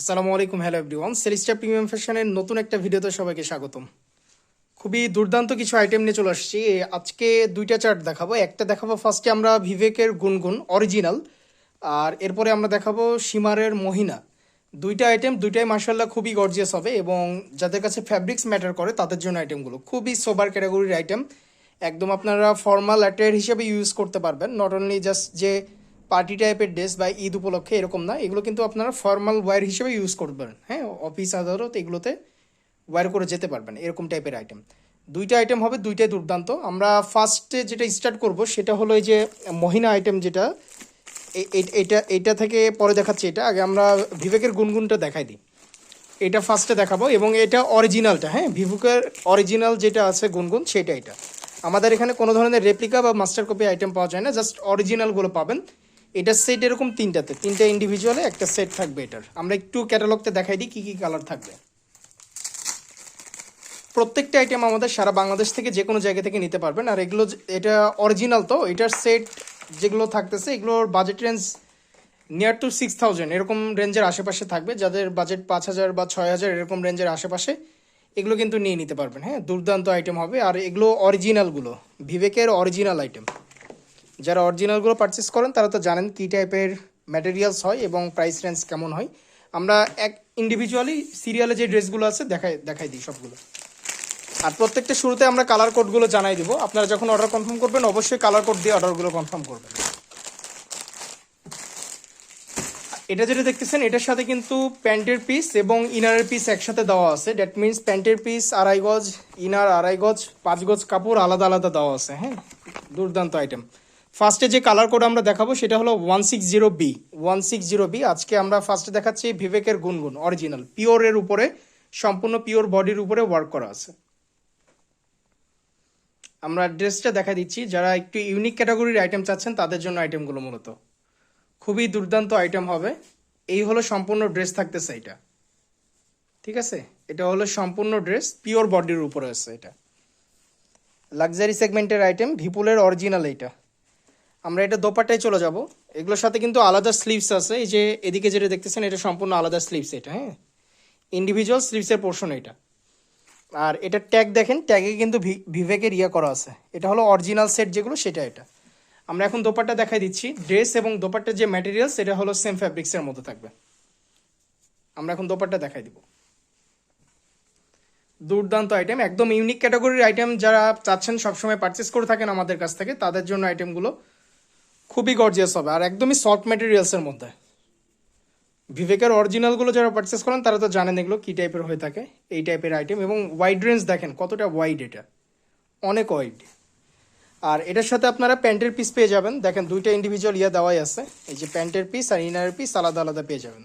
আসসালামু আলাইকুম hello everyone সেলিস্টা premium ফ্যাশনের নতুন একটা ভিডিওতে সবাইকে স্বাগতম। খুবই দুর্দান্ত কিছু আইটেম নিয়ে চলে আসছি। আজকে দুইটা চার্ট দেখাবো। একটা দেখাবো ফার্স্টে আমরা ভিভেকের গুনগুন অরিজিনাল আর এরপরে আমরা দেখাবো সীমারের মহিনা দুইটা আইটেম দুইটাই মার্শাল্লাহ খুবই গর্জিয়াস হবে এবং যাদের কাছে ফ্যাব্রিক্স ম্যাটার করে, তাদের জন্য আইটেমগুলো খুবই সোবার ক্যাটাগরির আইটেম একদম আপনারা ফর্মাল অ্যাটেয়ার হিসেবে ইউজ করতে পারবেন। নট অনলি জাস্ট যে পার্টি টাইপের ড্রেস বা ঈদ উপলক্ষে এরকম না। এগুলো কিন্তু আপনারা ফর্মাল ওয়্যার হিসেবে ইউজ করবেন। হ্যাঁ অফিস আদালত এগুলোতে ওয়্যার করে যেতে পারবেন এরকম টাইপের আইটেম দুইটা আইটেম হবে, দুইটাই দুর্দান্ত। আমরা ফার্স্টে যেটা স্টার্ট করব, সেটা হলো এই যে মহিনা আইটেম যেটা এটা এটা থেকে পরে দেখাচ্ছি এটা। আগে আমরা বিবেকের গুনগুনটা দেখাই দিই। এটা ফার্স্টে দেখাবো এবং এটা অরিজিনালটা হ্যাঁ ভিভুকের অরিজিনাল যেটা আছে গুনগুন, সেটা এটা। আমাদের এখানে কোনো ধরনের রেপ্লিকা বা মাস্টার কপি আইটেম পাওয়া যায় না জাস্ট অরিজিনালগুলো পাবেন। এটা সেট এরকম তিনটাতে, তিনটা ইন্ডিভিজুয়ালে একটা সেট থাকবে এটার। আমরা একটু ক্যাটালগতে দেখাই দিই কী কী কালার থাকবে। প্রত্যেকটা আইটেম আমাদের সারা বাংলাদেশ থেকে যে কোনো জায়গা থেকে নিতে পারবেন। আর এগুলো এটা অরিজিনাল তো, এটার সেট যেগুলো থাকতেছে, এগুলোর budget range near to six thousand এরকম রেঞ্জের আশেপাশে থাকবে। যাদের বাজেট পাঁচ হাজার বা ছয় হাজার, এরকম রেঞ্জের আশেপাশে এগুলো কিন্তু নিয়ে নিতে পারবেন হ্যাঁ? দুর্দান্ত আইটেম হবে। আর এগুলো অরিজিনালগুলো বিবেকের অরিজিনাল আইটেম যারা অরিজিনালগুলো পারচেস করেন, তারা তো জানেন কী টাইপের ম্যাটেরিয়ালস হয় এবং প্রাইস রেঞ্জ কেমন হয়। আমরা এক ইন্ডিভিজুয়ালি সিরিয়ালে যে ড্রেসগুলো আছে, দেখাই দেখাই দিই সবগুলো। আর প্রত্যেকটা শুরুতে আমরা কালার কোডগুলো জানাই দিব। আপনারা যখন অর্ডার কনফার্ম করবেন, অবশ্যই কালার কোড দিয়ে অর্ডারগুলো কনফার্ম করবেন। এটা যেটা দেখতেছেন, এটার সাথে কিন্তু প্যান্টের পিস এবং ইনারের পিস একসাথে দেওয়া আছে। দ্যাট মিনস প্যান্টের পিস আড়াই গজ ইনার আড়াই গজ, পাঁচ গজ কাপড় আলাদা আলাদা দেওয়া আছে হ্যাঁ? দুর্দান্ত আইটেম ফার্স্টে যে কালার কোড আমরা দেখাবো, সেটা হলো one six zero B one six zero B আজকে আমরা ফার্স্টে দেখাচ্ছি ভিভেকের গুনগুন অরিজিনাল পিওরের উপরে, সম্পূর্ণ পিওর বডির উপরে ওয়ার্ক করা আছে। আমরা ড্রেসটা দেখা দিচ্ছি, যারা একটু ইউনিক ক্যাটাগরির আইটেম চাচ্ছেন, তাদের জন্য আইটেমগুলো মূলত। খুবই দুর্দান্ত আইটেম হবে। এই হলো সম্পূর্ণ ড্রেস থাকতেছে এটা। ঠিক আছে? এটা হলো সম্পূর্ণ ড্রেস পিওর বডির উপরে আছে এটা। লাক্সারি সেগমেন্টের আইটেম ভিপুলের অরিজিনাল এটা। আমরা এটা দোপাটায় চলে যাব। এগুলোর সাথে কিন্তু আলাদা স্লিভস আছে। এই যে এদিকে যেটা দেখতেছেন, এটা সম্পূর্ণ আলাদা স্লিভস এটা হ্যাঁ? ইন্ডিভিজুয়াল স্লিভসের পোর্শন এটা। আর এটা ট্যাগ দেখেন ট্যাগে কিন্তু ভিভেকের ইয়া করা আছে। এটা হলো অরিজিনাল সেট যেগুলো, সেটা এটা। আমরা এখন দোপাট্টা দেখাই দিচ্ছি। ড্রেস এবং দোপাট্টার যে ম্যাটেরিয়ালস এটা হলো সেম ফ্যাব্রিক্সের মধ্যে থাকবে। আমরা এখন দোপাট্টা দেখাই দিব। দুর্দান্ত আইটেম একদম ইউনিক ক্যাটাগরির আইটেম যারা চাচ্ছেন সবসময় পারচেস করে থাকেন আমাদের কাছ থেকে, তাদের জন্য আইটেমগুলো খুবই গর্জিয়াস হবে। আর একদমই সফট ম্যাটেরিয়ালসের মধ্যে। ভিভেকের অরিজিনালগুলো যারা পারচেস করেন, তারা তো জানেন এগুলো কী টাইপের হয়ে থাকে, এই টাইপের আইটেম এবং ওয়াইড রেঞ্জ দেখেন, কতটা ওয়াইড এটা। অনেক ওয়াইড আর এটার সাথে আপনারা প্যান্টের পিস পেয়ে যাবেন। দেখেন, দুইটা ইন্ডিভিজুয়াল ইয়া দেওয়াই আছে। এই যে প্যান্টের পিস আর ইনারের পিস আলাদা আলাদা পেয়ে যাবেন।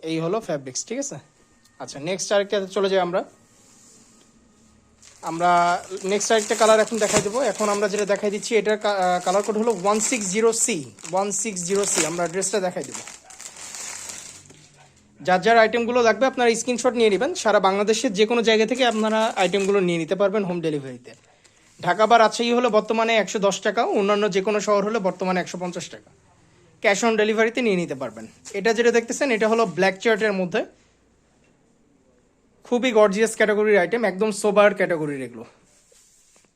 এই হলো ফ্যাব্রিক্স ঠিক আছে? আচ্ছা নেক্সট আরেকটা চলে যাই আমরা। আমরা নেক্সট আরেকটা কালার এখন দেখাই দেবো। এখন আমরা যেটা দেখাই দিচ্ছি, এটার কালার কোড হলো one six zero C one six zero C আমরা ড্রেসটা দেখাই দেবো। যার যার আইটেমগুলো লাগবে আপনারা স্ক্রিনশট নিয়ে নেবেন। সারা বাংলাদেশের যে কোনো জায়গা থেকে আপনারা আইটেমগুলো নিয়ে নিতে পারবেন হোম ডেলিভারিতে ঢাকা বা রাজশাহী হলে বর্তমানে একশো দশ টাকা, অন্যান্য যে কোনো শহর হলে বর্তমানে একশো পঞ্চাশ টাকা। ক্যাশ অন ডেলিভারিতে নিয়ে নিতে পারবেন। এটা যেটা দেখতেছেন, এটা হলো ব্ল্যাক চার্টের মধ্যে। খুবই গর্জিয়াস ক্যাটাগরির আইটেম একদম সোবার ক্যাটাগরির এগুলো।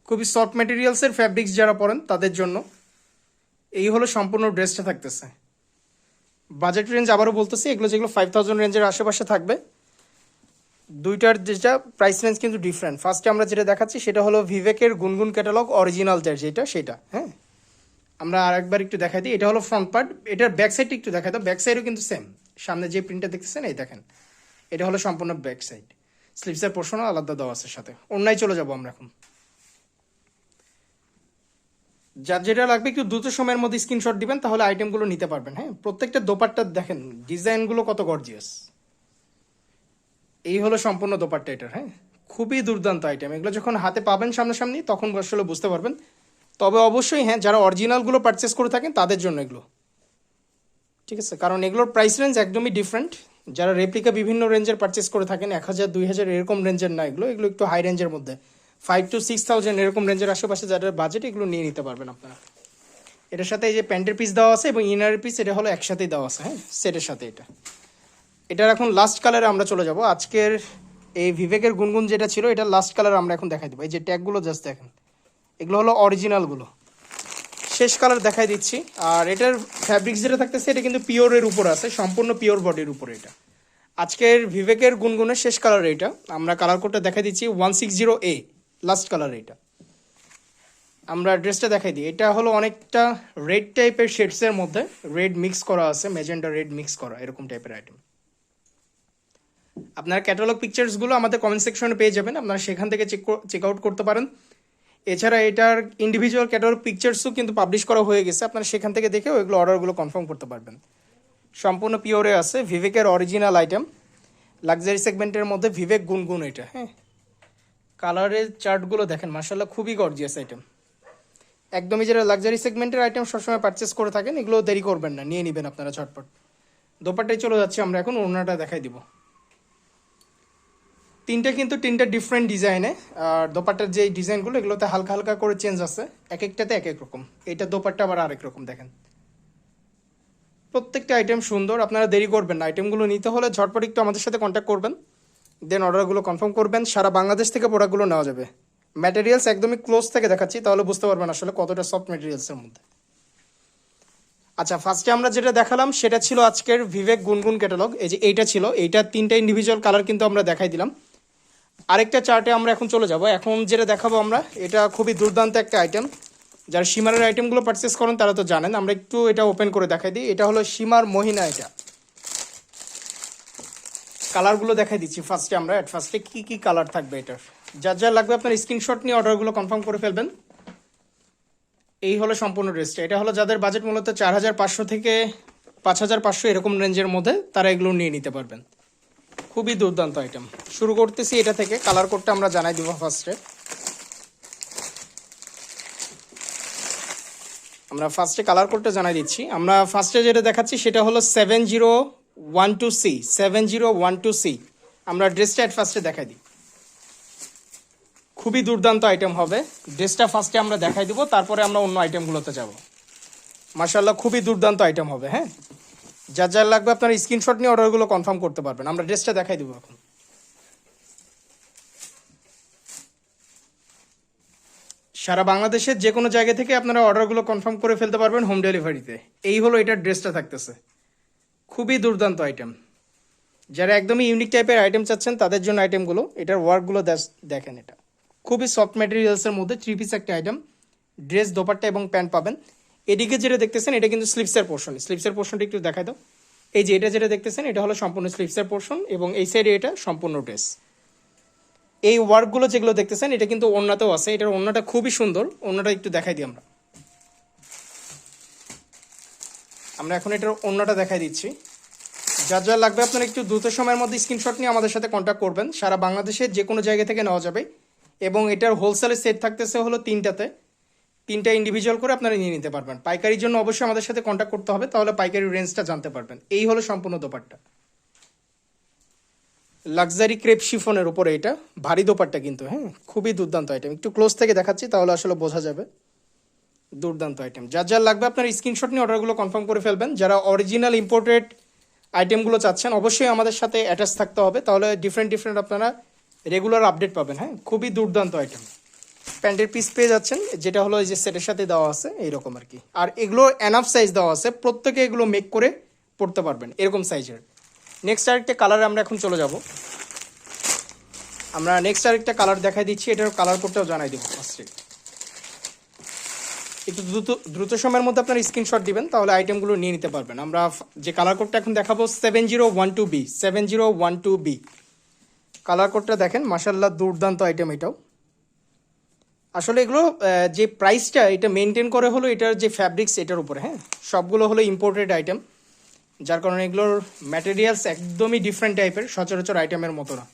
খুবই সফট ম্যাটেরিয়ালসের ফ্যাব্রিক্স যারা পরেন, তাদের জন্য এই হলো সম্পূর্ণ ড্রেসটা থাকতেছে। বাজেট রেঞ্জ আবারও বলতেছি, এগুলো যেগুলো ফাইভ থাউজেন্ড রেঞ্জের আশেপাশে থাকবে, দুইটার যেটা প্রাইস রেঞ্জ কিন্তু ডিফারেন্ট ফার্স্টে আমরা যেটা দেখাচ্ছি, সেটা হলো ভিভেকের গুনগুন ক্যাটালগ অরিজিনাল যার যেটা, সেটা হ্যাঁ? আমরা আরেকবার একটু দেখাই দিই, এটা হলো ফ্রন্ট পার্ট এটার ব্যাক সাইডটা একটু দেখাই দাও ব্যাক সাইডও কিন্তু সেম সামনে যে প্রিন্টটা দেখতেছেন, এই দেখেন, এটা হলো সম্পূর্ণ ব্যাক সাইড স্লিভসের পোর্শনও আলাদা দেওয়া আছে সাথে। অন্যায় চলে যাব আমরা এখন। যার যেটা লাগবে একটু দ্রুত সময়ের মধ্যে স্ক্রিনশট দিবেন, তাহলে আইটেমগুলো নিতে পারবেন হ্যাঁ? প্রত্যেকটা দোপাট্টা দেখেন ডিজাইনগুলো কত গর্জিয়াস এই হলো সম্পূর্ণ দোপাট্টা এটার হ্যাঁ? খুবই দুর্দান্ত আইটেম এগুলো যখন হাতে পাবেন সামনাসামনি, তখন আসলে বুঝতে পারবেন। তবে অবশ্যই হ্যাঁ যারা অরিজিনালগুলো পারচেস করে থাকেন, তাদের জন্য এগুলো। ঠিক আছে? কারণ এগুলোর প্রাইস রেঞ্জ একদমই ডিফারেন্ট যারা রেপ্লিকা বিভিন্ন রেঞ্জের পারচেস করে থাকেন, এক হাজার, দুই হাজার এরকম রেঞ্জের না, এগুলো এগুলো একটু হাই রেঞ্জের মধ্যে। ফাইভ টু সিক্স থাউজেন্ড এরকম রেঞ্জের আশেপাশে যাদের বাজেট এগুলো নিয়ে নিতে পারবেন আপনারা। এটার সাথে এই যে প্যান্টের পিস দেওয়া আছে এবং ইনারের পিস এটা হলো একসাথেই দেওয়া আছে হ্যাঁ? সেটের সাথে এটা। এটার এখন লাস্ট কালারে আমরা চলে যাব। আজকের এই বিবেকের গুনগুন যেটা ছিল এটা লাস্ট কালার আমরা এখন দেখাই দেবো। এই যে ট্যাগগুলো জাস্ট দেখেন। এগুলো হলো অরিজিনালগুলো শেষ কালার দেখাই দিচ্ছি। আর এটার ফ্যাব্রিক্স যেটা থাকতেছে, এটা কিন্তু পিওরের উপর আছে, সম্পূর্ণ পিওর বডির উপরে এটা। আজকের বিবেকের গুনগুনের শেষ কালার এটা। আমরা কালার কোডটা দেখাই দিচ্ছি one six zero A last colour এটা। আমরা ড্রেসটা দেখাই দিই। এটা হলো অনেকটা রেড টাইপের শেডসের মধ্যে রেড মিক্স করা আছে মেজেন্ডা রেড মিক্স করা, এরকম টাইপের আইটেম আপনার ক্যাটালগ পিকচার্সগুলো আমাদের কমেন্ট সেকশনে পেয়ে যাবেন। আপনারা সেখান থেকে চেক চেক আউট করতে পারেন। এছাড়া এটার ইন্ডিভিজুয়াল ক্যাটালগ পিকচার্সও কিন্তু পাবলিশ করা হয়ে গেছে। আপনারা সেখান থেকে দেখেও এগুলো অর্ডারগুলো কনফার্ম করতে পারবেন। সম্পূর্ণ পিওরে আছে ভিভেকের অরিজিনাল আইটেম লাক্সারি সেগমেন্টের মধ্যে ভিভেক গুনগুন এটা হ্যাঁ। কালারের চার্টগুলো দেখেন মার্শাল্লাহ খুবই গর্জিয়াস আইটেম একদমই যারা লাক্সারি সেগমেন্টের আইটেম সবসময় পারচেস করে থাকেন, এগুলো দেরি করবেন না, নিয়ে নেবেন আপনারা ঝটপট। দোপাট্টায় চলে যাচ্ছে, আমরা এখন ওড়নাটা দেখাই দিব। তিনটা কিন্তু তিনটা ডিফারেন্ট ডিজাইনে আর দোপাট্টার যে ডিজাইনগুলো এগুলোতে হালকা হালকা করে চেঞ্জ আছে। এক একটাতে এক এক রকম। এটা দোপাট্টা আবার আরেক রকম, দেখেন। প্রত্যেকটা আইটেম সুন্দর, আপনারা দেরি করবেন না। আইটেমগুলো নিতে হলে ঝটপট একটু আমাদের সাথে কন্ট্যাক্ট করবেন। দেন অর্ডারগুলো কনফার্ম করবেন। সারা বাংলাদেশ থেকে প্রোডাক্টগুলো নেওয়া যাবে। ম্যাটেরিয়ালস একদমই ক্লোজ থেকে দেখাচ্ছি, তাহলে বুঝতে পারবেন আসলে কতটা সফট ম্যাটেরিয়ালসের মধ্যে। আচ্ছা ফার্স্টে আমরা যেটা দেখালাম, সেটা ছিল আজকের ভিভেক গুনগুন ক্যাটালগ এই যে এইটা ছিল, এইটা তিনটা ইন্ডিভিজুয়াল কালার কিন্তু আমরা দেখাই দিলাম। আরেকটা চার্টে আমরা এখন চলে যাব। এখন যেটা দেখাবো আমরা, এটা খুবই দুর্দান্ত একটা আইটেম যারা সীমারের আইটেমগুলো পারচেস করেন, তারা তো জানেন। আমরা একটু এটা ওপেন করে দেখাই দিই। এটা হলো সীমার মহিনা এটা। কালারগুলো দেখাই দিচ্ছি ফার্স্টে আমরা। অ্যাট ফার্স্টে কী কী কালার থাকবে এটার? যার যা লাগবে আপনার স্ক্রিনশট নিয়ে অর্ডারগুলো কনফার্ম করে ফেলবেন। এই হলো সম্পূর্ণ ড্রেসটা এটা হলো যাদের বাজেট মূলত চার হাজার পাঁচশো থেকে পাঁচ হাজার পাঁচশো এরকম রেঞ্জের মধ্যে, তারা এগুলো নিয়ে নিতে পারবেন। খুবই দুর্দান্ত আইটেম শুরু করতেছি এটা থেকে কালার কোডটা আমরা জানাই দিব ফার্স্টে আমরা ফার্স্টে কালার কোডটা জানাই দিচ্ছি। আমরা ফার্স্টে যেটা দেখাচ্ছি সেটা হলো seven zero one two C seven zero one two C আমরা ড্রেসটা অ্যাট ফার্স্টে দেখাই দিই। খুবই দুর্দান্ত আইটেম হবে। ড্রেসটা ফার্স্টে আমরা দেখাই দিব, তারপরে আমরা অন্য আইটেমগুলোতে যাব। মার্শাল্লাহ খুবই দুর্দান্ত আইটেম হবে হ্যাঁ? যার যার লাগবে আপনার স্ক্রিনশট নিয়ে অর্ডারগুলো কনফার্ম করতে পারবেন। আমরা ড্রেসটা দেখাই দেবো এখন। সারা বাংলাদেশের যে কোনো জায়গা থেকে আপনারা অর্ডারগুলো কনফার্ম করে ফেলতে পারবেন হোম ডেলিভারিতে এই হলো এটার ড্রেসটা থাকতেছে। খুবই দুর্দান্ত আইটেম যারা একদমই ইউনিক টাইপের আইটেম চাচ্ছেন, তাদের জন্য আইটেমগুলো এটার ওয়ার্কগুলো দেখেন এটা। খুবই সফট ম্যাটেরিয়ালসের মধ্যে থ্রি পিস একটা আইটেম ড্রেস দোপাট্টা এবং প্যান্ট পাবেন। এদিকে যেটা দেখতেছেন, এটা কিন্তু স্লিপসের পোর্শন স্লিপসের পোর্শনটা একটু দেখাই দাও। এই যে এটা যেটা দেখতেছেন, এটা হলো সম্পূর্ণ স্লিপসের পোর্শন এবং এই সাইডে এটা সম্পূর্ণ ড্রেস এই ওয়ার্কগুলো যেগুলো দেখতেছেন, এটা কিন্তু অন্যতেও আছে। এটার অন্যটা খুবই সুন্দর। অন্যটা একটু দেখাই দিই আমরা। আমরা এখন এটার অন্যটা দেখাই দিচ্ছি। যার যা লাগবে, আপনারা একটু দ্রুত সময়ের মধ্যে স্ক্রিনশট নিয়ে আমাদের সাথে কন্ট্যাক্ট করবেন। সারা বাংলাদেশের যে কোনো জায়গা থেকে নেওয়া যাবে। এবং এটার হোলসেলের সেট থাকতেছে হলো তিনটাতে। তিনটা ইন্ডিভিজুয়াল করে আপনারা নিয়ে নিতে পারবেন। পাইকারির জন্য অবশ্যই আমাদের সাথে কন্ট্যাক্ট করতে হবে, তাহলে পাইকারি রেঞ্জটা জানতে পারবেন। এই হলো সম্পূর্ণ দোপাট্টা। লাক্সারি ক্রেপ শিফনের উপরে এটা, ভারী দোপাট্টা কিন্তু হ্যাঁ? খুবই দুর্দান্ত আইটেম একটু ক্লোজ থেকে দেখাচ্ছি, তাহলে আসলে বোঝা যাবে। দুর্দান্ত আইটেম যার যার লাগবে আপনার স্ক্রিনশট নিয়ে অর্ডারগুলো কনফার্ম করে ফেলবেন। যারা অরিজিনাল ইম্পোর্টেড আইটেমগুলো চাচ্ছেন, অবশ্যই আমাদের সাথে অ্যাটাচ থাকতে হবে। তাহলে ডিফারেন্ট ডিফারেন্ট আপনারা রেগুলার আপডেট পাবেন হ্যাঁ? খুবই দুর্দান্ত আইটেম প্যান্টের পিস পেয়ে যাচ্ছেন। যেটা হলো এই যে সেটের সাথে দেওয়া আছে, এইরকম আর কি। আর এগুলো এনাফ সাইজ দেওয়া আছে, প্রত্যেকে এগুলো মেক করে পড়তে পারবেন, এরকম সাইজের নেক্সট আরেকটা কালারে আমরা এখন চলে যাব। আমরা নেক্সট আরেকটা কালার দেখাই দিচ্ছি, এটার কালার কোডটাও জানাই দেবো ফার্স্টে একটু দ্রুত দ্রুত সময়ের মধ্যে আপনার স্ক্রিনশট দিবেন, তাহলে আইটেমগুলো নিয়ে নিতে পারবেন। আমরা যে কালার কোডটা এখন দেখাবো seven zero one two B seven zero one two B colour কোডটা দেখেন মাসাল্লাহ দুর্দান্ত আইটেম এটাও। আসলে এগুলো যে প্রাইসটা এটা মেনটেন করে হলো এটার যে ফ্যাব্রিক্স এটার উপরে হ্যাঁ? সবগুলো হলো ইম্পোর্টেড আইটেম যার কারণে এগুলোর ম্যাটেরিয়ালস একদমই ডিফারেন্ট টাইপের সচরাচর আইটেমের মতো না।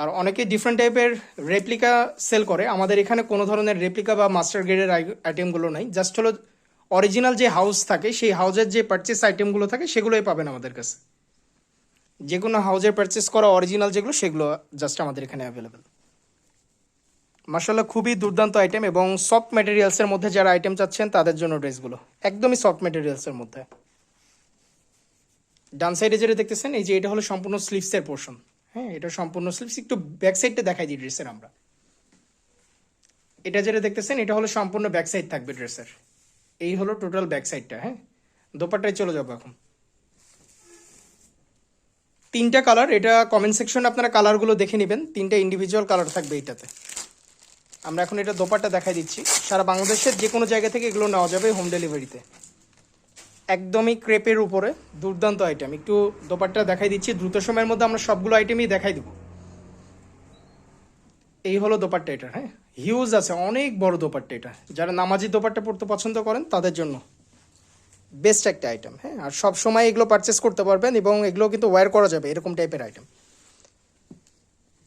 আর অনেকে ডিফারেন্ট টাইপের রেপ্লিকা সেল করে। আমাদের এখানে কোনো ধরনের রেপ্লিকা বা মাস্টার গ্রেডের আইটেমগুলো নাই। জাস্ট হলো অরিজিনাল যে হাউস থাকে, সেই হাউজের যে পারচেস আইটেমগুলো থাকে, সেগুলোই পাবেন আমাদের কাছে। যে কোনো হাউজের পারচেস করা অরিজিনাল যেগুলো, সেগুলো জাস্ট আমাদের এখানে অ্যাভেলেবেল মাসাল্লাহ খুবই দুর্দান্ত আইটেম এবং সফট ম্যাটেরিয়ালসের মধ্যে যারা আইটেম চাচ্ছেন, তাদের জন্য ড্রেসগুলো। একদমই সফট ম্যাটেরিয়ালসের মধ্যে। ডান সাইডে যেটা দেখতেছেন, এই যে এটা হলো সম্পূর্ণ স্লিভসের পোর্শন হ্যাঁ এটা সম্পূর্ণ স্লিভস একটু ব্যাক সাইডটা দেখাই দিই ড্রেসের আমরা। এটা যেটা দেখতেছেন, এটা হলো সম্পূর্ণ ব্যাক সাইড থাকবে ড্রেসের এই হলো টোটাল ব্যাক সাইডটা হ্যাঁ? দোপাট্টায় চলে যাব এখন। তিনটা কালার এটা কমেন্ট সেকশনে আপনারা কালারগুলো দেখে নেবেন। তিনটা ইন্ডিভিজুয়াল কালার থাকবে এইটাতে আমরা এখন এটা দোপাট্টা দেখাই দিচ্ছি। সারা বাংলাদেশের যে কোনো জায়গা থেকে এগুলো নেওয়া যাবে হোম ডেলিভারিতে একদমই ক্রেপের উপরে দুর্দান্ত আইটেম একটু দোপাট্টা দেখাই দিচ্ছি। দ্রুত সময়ের মধ্যে আমরা সবগুলো আইটেমই দেখাই দেবো। এই হলো দোপাট্টা এটা হ্যাঁ? হিউজ আছে, অনেক বড় দোপাট্টা এটা। যারা নামাজি দোপাট্টা পড়তে পছন্দ করেন, তাদের জন্য। বেস্ট একটা আইটেম হ্যাঁ? আর সব সময় এগুলো পারচেস করতে পারবেন এবং এগুলো কিন্তু ওয়্যার করা যাবে, এরকম টাইপের আইটেম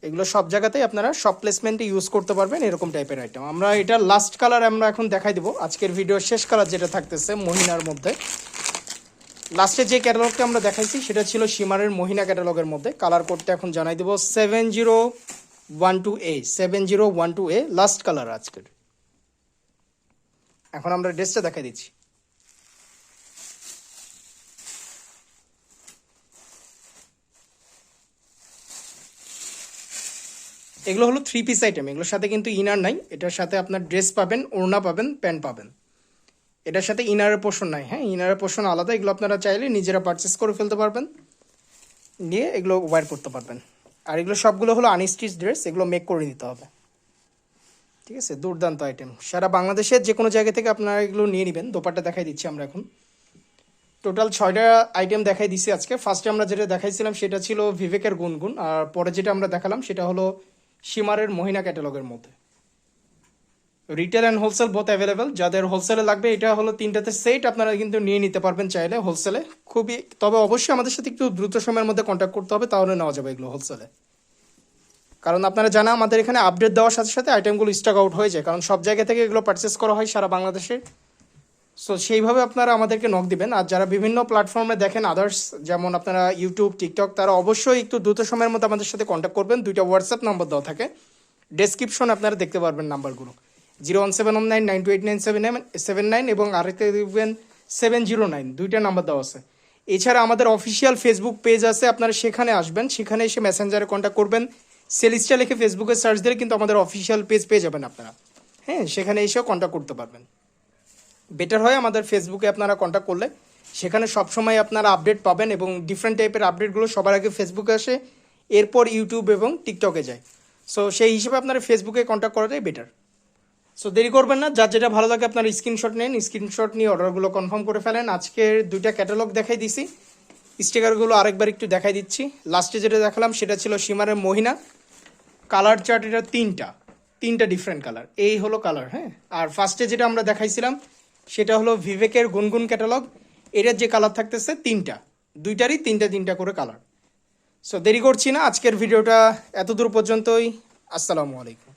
এগুলো সব জায়গাতেই আপনারা সব প্লেসমেন্টে ইউজ করতে পারবেন এরকম টাইপের আইটেম আমরা এটা লাস্ট কালার আমরা এখন দেখাই দিব। আজকের ভিডিওর শেষ কালার যেটা থাকতেছে মহিনার মধ্যে। লাস্টে যে ক্যাটালগটা আমরা দেখাইছি সেটা ছিল সীমারের মহিনা ক্যাটালগের মধ্যে। কালার করতে এখন জানাই দেবো seven zero one two A seven zero one two A last colour আজকের। এখন আমরা ড্রেসটা দেখাই দিচ্ছি। এগুলো হলো থ্রি পিস আইটেম এগুলোর সাথে কিন্তু ইনার নাই, এটার সাথে আপনার ড্রেস পাবেন, ওড়না পাবেন প্যান্ট পাবেন। এটার সাথে ইনারের পোর্শন নাই হ্যাঁ ইনারের পোর্শন আলাদা, এগুলো আপনারা চাইলে নিজেরা পারচেস করে ফেলতে পারবেন, নিয়ে এগুলো ওয়্যার করতে পারবেন। আর এগুলো সবগুলো হলো আনস্টিচ ড্রেস এগুলো মেক করে নিতে হবে। ঠিক আছে? দুর্দান্ত আইটেম সারা বাংলাদেশের যে কোনো জায়গা থেকে আপনারা এগুলো নিয়ে নেবেন, দোপাট্টা দেখাই দিচ্ছি আমরা এখন। টোটাল ছয়টা আইটেম দেখাই দিচ্ছি আজকে। ফার্স্টে আমরা যেটা দেখাইছিলাম, সেটা ছিল বিবেকের গুনগুন, আর পরে যেটা আমরা দেখালাম, সেটা হলো সীমারের মহিনা ক্যাটালগের মধ্যে। Retail and wholesale both available যাদের হোলসেলে লাগবে, এটা হলো তিনটাতে সেট আপনারা কিন্তু নিয়ে নিতে পারবেন চাইলে হোলসেলে খুবই, তবে অবশ্যই আমাদের সাথে একটু দ্রুত সময়ের মধ্যে কন্ট্যাক্ট করতে হবে, তাহলে নেওয়া যাবে এগুলো হোলসেলে কারণ আপনারা জানা আমাদের এখানে আপডেট দেওয়ার সাথে সাথে আইটেমগুলো স্টক আউট হয়ে যায়। কারণ সব জায়গা থেকে এগুলো পারচেস করা হয় সারা বাংলাদেশে। সো সেইভাবে আপনারা আমাদেরকে নক দিবেন। আর যারা বিভিন্ন প্ল্যাটফর্মে দেখেন আদার্স যেমন আপনারা ইউটিউব টিকটক তারা অবশ্যই একটু দ্রুত সময়ের মধ্যে আমাদের সাথে কন্ট্যাক্ট করবেন। দুইটা হোয়াটসঅ্যাপ নাম্বার দেওয়া থাকে। ডেসক্রিপশন আপনারা দেখতে পারবেন নাম্বারগুলো zero one seven one nine nine two eight nine seven nine seven nine এবং আরেকটা দেখবেন সেভেন জিরো নাইন দুইটা নাম্বার দেওয়া আছে। এছাড়া আমাদের অফিসিয়াল ফেসবুক পেজ আছে, আপনারা সেখানে আসবেন। সেখানে এসে মেসেঞ্জারে কন্ট্যাক্ট করবেন। সেলিস্টা লিখে ফেসবুকে সার্চ দিলে কিন্তু আমাদের অফিসিয়াল পেজ পেয়ে যাবেন আপনারা। হ্যাঁ সেখানে এসেও কন্ট্যাক্ট করতে পারবেন। বেটার হয় আমাদের ফেসবুকে আপনারা কন্ট্যাক্ট করলে। সেখানে সবসময় আপনারা আপডেট পাবেন এবং ডিফারেন্ট টাইপের আপডেটগুলো সবার আগে ফেসবুকে আসে, এরপর ইউটিউব এবং টিকটকে যায়। সো সেই হিসেবে আপনারা ফেসবুকে কন্ট্যাক্ট করাটাই বেটার সো দেরি করবেন না, যার যেটা ভালো লাগে আপনারা স্ক্রিনশট নেন স্ক্রিনশট নিয়ে অর্ডারগুলো কনফার্ম করে ফেলেন। আজকের দুইটা ক্যাটালগ দেখাই দিছি। স্টিকারগুলো আরেকবার একটু দেখাই দিচ্ছি। লাস্টে যেটা দেখালাম, সেটা ছিল সীমারের মহিনা। কালার চার্ট এটা তিনটা। তিনটা ডিফারেন্ট কালার এই হলো কালার হ্যাঁ? আর ফার্স্টে যেটা আমরা দেখাইছিলাম সেটা হলো ভিভেকের গুনগুন ক্যাটালগ এটার যে কালার থাকতেছে তিনটা। দুইটারই তিনটা তিনটা করে কালার সো দেরি করছি না, আজকের ভিডিওটা এতদূর পর্যন্তই। আসসালামু আলাইকুম।